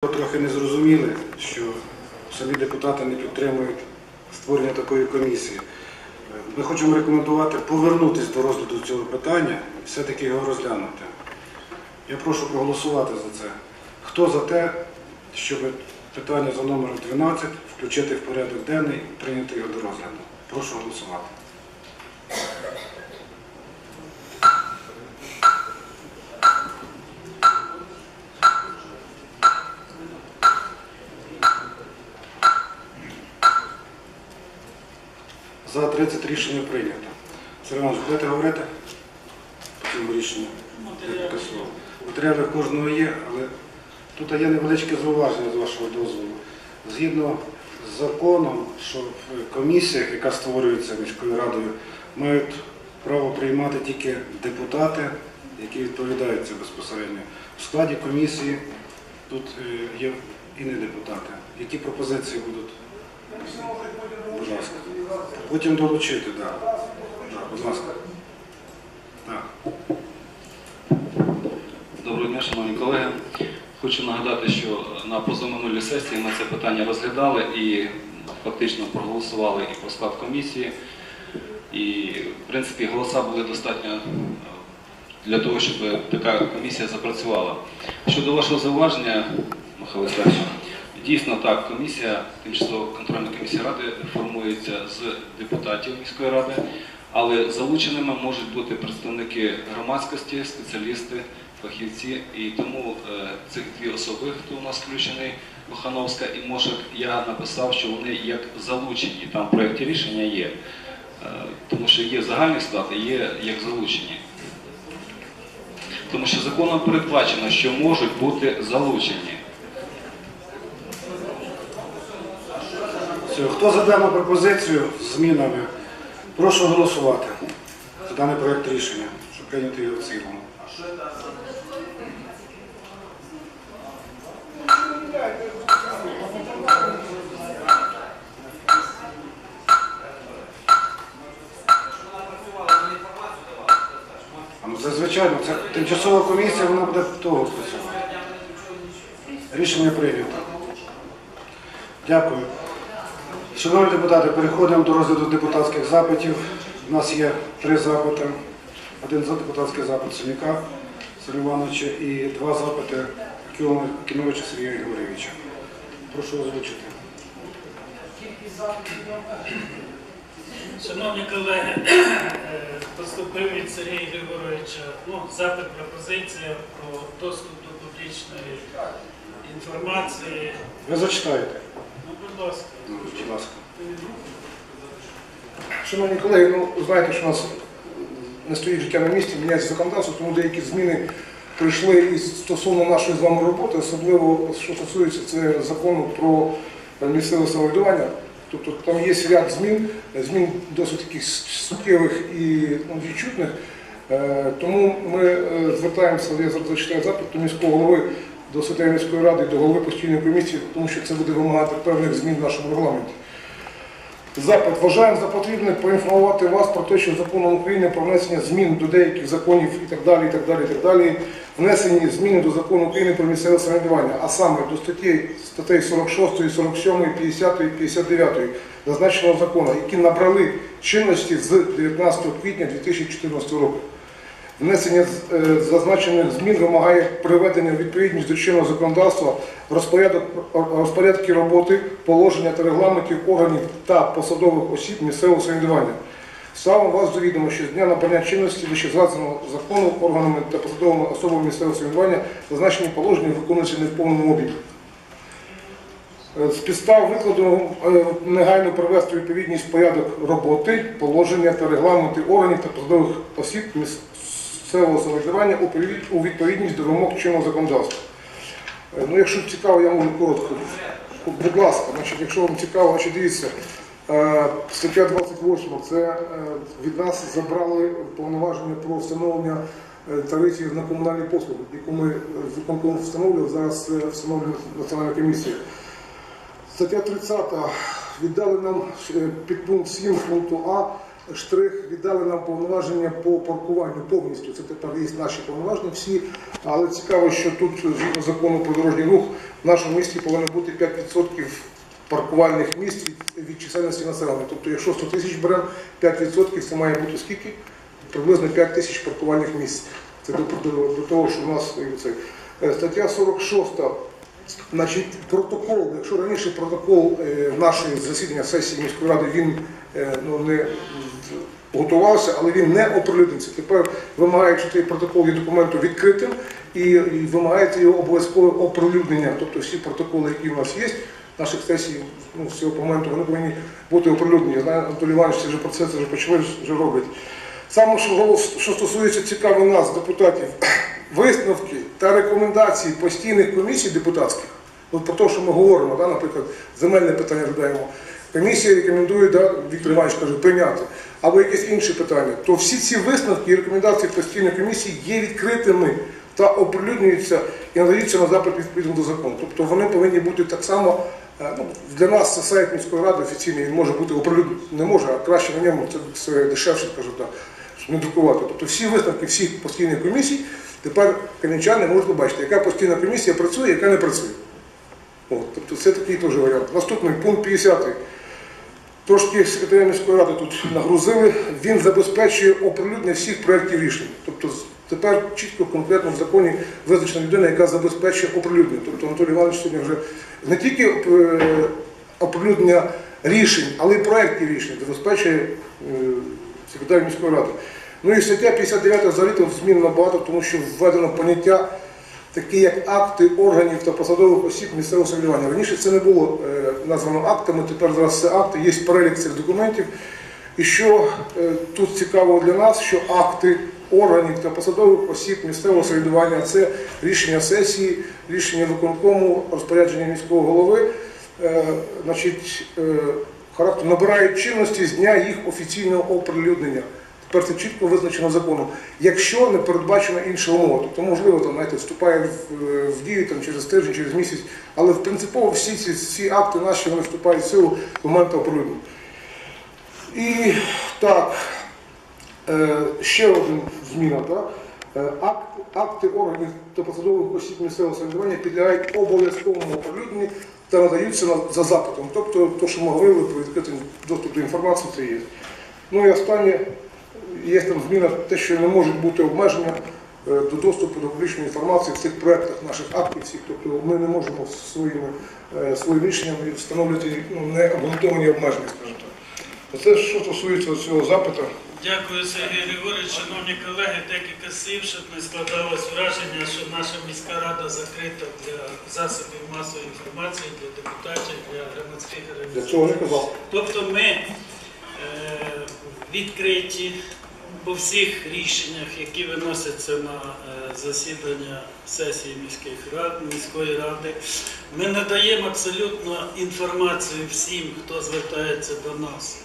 Трохи не зрозуміли, що самі депутати не підтримують створення такої комісії. Ми хочемо рекомендувати повернутися до розгляду цього питання і все-таки його розглянути. Я прошу проголосувати за це. Хто за те, щоб питання за номером 12 включити в порядок денний і прийняти його до розгляду? Прошу голосувати. За 30 рішення прийнято. Сергій Іванович, будете говорити по цьому рішенню? Матеріали кожного є, але тут є невеличке зауваження з вашого дозволу. Згідно з законом, що в комісіях, яка створюється міською радою, мають право приймати тільки депутати, які відповідають це безпосередньо. В складі комісії тут е, є і не депутати. Які пропозиції будуть? Будь ласка. Потім долучити, так. Да. Да, будь ласка. Так. Доброго дня, шановні колеги. Хочу нагадати, що на позаминулій сесії ми це питання розглядали і фактично проголосували і про склад комісії. І, в принципі, голоса були достатньо е, для того, щоб така комісія запрацювала. Щодо вашого зауваження, Михайло Віталійович, дійсно так, комісія, тимчасова контрольна комісія ради формується з депутатів міської ради, але залученими можуть бути представники громадськості, спеціалісти, фахівці. І тому е, цих дві особи, хто у нас включений, Кохановська і Мошик, я написав, що вони як залучені, там в проєкті рішення є. Е, Тому що є загальний склад є як залучені. Тому що законом передбачено, що можуть бути залучені. Все. Хто за дану пропозицію з змінами, прошу голосувати за даний проєкт рішення, щоб прийняти його в цілому. А ну, це тимчасова комісія, вона буде того працювати. Рішення прийнято. Дякую. Шановні депутати, переходимо до розгляду депутатських запитів. У нас є три запити. Один депутатський запит Синяка Сергія Івановича і два запити Кіновича Сергія Григорьовича. Прошу озвучити. Шановні колеги, поступив від Сергія Григоровича ну, запит, пропозиція про доступ до публічної інформації. Ви зачитаєте. Ну, будь ласка. Ну, Будь ласка. Шановні колеги, ну знаєте, що у нас не стоїть життя на місці, міняється законодавство, тому деякі зміни прийшли і стосовно нашої з вами роботи, особливо що стосується це закону про місцеве самоврядування. Тобто там є ряд змін, змін досить таких суттєвих і ну, відчутних. Е, Тому ми е, звертаємося, я зараз зачитаю запит до міського голови, до секретаря міської ради, до голови постійної комісії, тому що це буде вимагати певних змін в нашому регламенті. Запит. Вважаємо за потрібне поінформувати вас про те, що законом України про внесення змін до деяких законів і так далі, і так далі, і так далі, внесені зміни до закону України про місцеве самоврядування, а саме до статей, статей 46, 47, 50 і 59 зазначеного закону, які набрали чинності з 19 квітня 2014 року. Внесення е, зазначених змін вимагає приведення відповідність до чинного законодавства розпорядки роботи, положення та регламентів органів та посадових осіб місцевого самоврядування. Ставимо вас до відома, що з дня набрання чинності вищезгаданого закону органами та посадовими особами місцевого самоврядування зазначені положення виконуються не в повному об'ємі. Е, З підстав викладу е, негайно привести відповідність порядок роботи, положення та регламенти органів та посадових осіб місцевого самоврядування у відповідність до вимог чинного законодавства. Е, Ну, якщо цікаво, я можу коротко. Будь ласка, значить, якщо вам цікаво, значить, дивіться, е, стаття 28 це е, від нас забрали повноваження про встановлення тарифів на комунальні послуги, яку ми з встановлювали, зараз встановлює Національна комісія. Стаття 30 віддали нам підпункт 7 пункту А штрих віддали нам повноваження по паркуванню повністю. Це тепер є наші повноваження всі. Але цікаво, що тут згідно закону про дорожній рух в нашому місті повинно бути 5% паркувальних місць від, від чисельності населення. Тобто, якщо 100 тисяч беремо, 5% це має бути скільки? Приблизно 5 тисяч паркувальних місць. Це до, до, до того, що в нас е, це. Е, Стаття 46. Значить, протокол, якщо раніше протокол е, нашої засідання сесії міської ради він ну, не готувався, але він не оприлюднився. Тепер вимагаючи цей протокол є документом відкритим і, і вимагається його обов'язкове оприлюднення. Тобто всі протоколи, які в нас є, наших сесій ну, з цього моменту, вони повинні бути оприлюднені. Я знаю, Анатолій Іванович вже про це, вже почали, вже роблять. Саме що, стосується цікаво нас, депутатів, висновки та рекомендації постійних комісій депутатських, от про те, що ми говоримо, да, наприклад, земельне питання розглядаємо, комісія рекомендує, да, Віктор Іванович каже, прийняти, або якесь інше питання, то всі ці висновки і рекомендації постійної комісії є відкритими та оприлюднюються і надаються на запит відповідно до закону. Тобто вони повинні бути так само. е, Ну, для нас це сайт міської ради офіційний, він може бути оприлюднений. Не може, а краще на ньому це, це дешевше, скажу так, щоб не друкувати. Тобто всі висновки всіх постійних комісій тепер кам'янчани можуть побачити, яка постійна комісія працює, яка не працює. От, тобто це такий теж варіант. Наступний пункт 50. Трошки секретаря міської ради тут нагрузили. Він забезпечує оприлюднення всіх проєктів рішень. Тобто тепер чітко конкретно в законі визначена людина, яка забезпечує оприлюднення. Тобто Анатолій Іванович сьогодні вже не тільки е, оприлюднення рішень, але й проєктів рішень забезпечує е, секретар міської ради. Ну і стаття 59 взагалі там змін набагато, тому що введено поняття такі як акти органів та посадових осіб місцевого самоврядування. Раніше це не було е, названо актами, тепер зараз це акти, є перелік цих документів. І що е, тут цікаво для нас, що акти органів та посадових осіб місцевого самоврядування це рішення сесії, рішення виконкому, розпорядження міського голови, е, значить, характер набирають чинності з дня їх офіційного оприлюднення. Тепер це чітко визначено законом. Якщо не передбачена інша умова, тобто можливо там знаєте, вступає в, е, в дію там, через тиждень, через місяць, але в принципово всі ці всі акти наші вони вступають в силу з моменту оприлюднення. І так, е, ще одна зміна. Так? Е, Акт, акти органів та посадових осіб місцевого самоврядування підлягають обов'язковому оприлюдненню та надаються на- за запитом. Тобто, те, що ми говорили про відкритий доступ до інформації, це є. Ну і останнє, є там зміна, те, що не можуть бути обмеження е, до доступу до публічної інформації в цих проєктах наших актів. всіх. Тобто ми не можемо своїми, е, своїм рішенням встановлювати ну, необґрунтовані обмеження, скажімо так. Оце що стосується цього запиту. Дякую, Сергій Григорович. Шановні колеги, декілька слів, щоб не складалось враження, що наша міська рада закрита для засобів масової інформації, для депутатів, для громадських Для організацій. цього не казав. Тобто ми е, відкриті по всіх рішеннях, які виносяться на е, засідання сесії міських рад, міської ради. Ми надаємо абсолютно інформацію всім, хто звертається до нас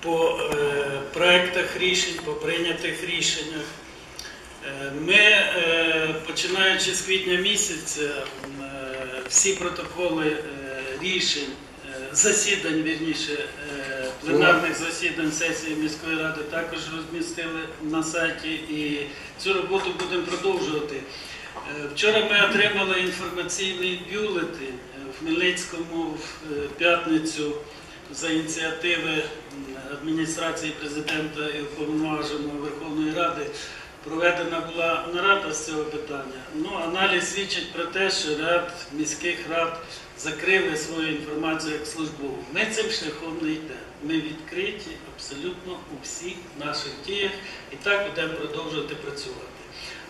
по е, проектах рішень, по прийнятих рішеннях. Е, Ми, починаючи з квітня місяця, всі протоколи рішень, засідань, вірніше, пленарних засідань сесії міської ради також розмістили на сайті і цю роботу будемо продовжувати. Е, Вчора ми отримали інформаційний бюлетень е, в Хмельницькому в е, п'ятницю за ініціативи адміністрації президента і уповноваженого Верховної Ради проведена була нарада з цього питання. Ну, аналіз свідчить про те, що ряд міських рад закрили свою інформацію як службову. Ми цим шляхом не йдемо. Ми відкриті абсолютно у всіх наших діях і так будемо продовжувати працювати.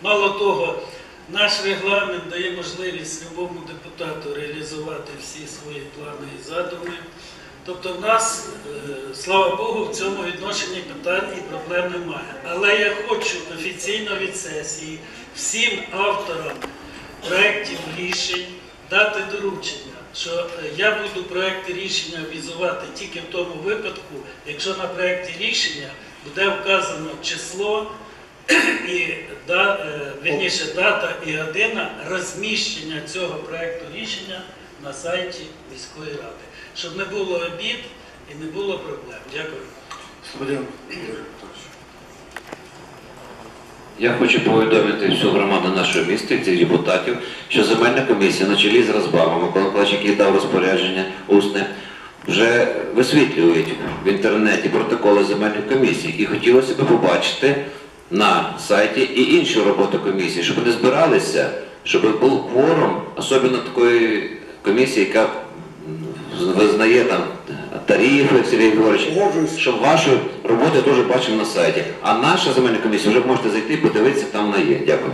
Мало того, наш регламент дає можливість любому депутату реалізувати всі свої плани і задуми. Тобто в нас, е, слава Богу, в цьому відношенні питань і проблем немає. Але я хочу офіційно від сесії всім авторам проєктів рішень дати доручення, що е, я буду проекти рішення візувати тільки в тому випадку, якщо на проєкті рішення буде вказано число і да, е, вірніше дата і година розміщення цього проекту рішення на сайті міської ради, щоб не було обід і не було проблем. Дякую. Я хочу повідомити всю громаду нашого міста, і цих депутатів, що земельна комісія на чолі з Розбавом, Микола який дав розпорядження усне, вже висвітлюють в інтернеті протоколи земельних комісій. І хотілося б побачити на сайті і іншу роботу комісії, щоб вони збиралися, щоб був кворум, особливо такої комісії, яка визнає там тарифи, Сергій Григорович, що щоб вашу роботу я теж бачив на сайті. А наша земельна комісія вже можете зайти подивитися, там вона є. Дякую.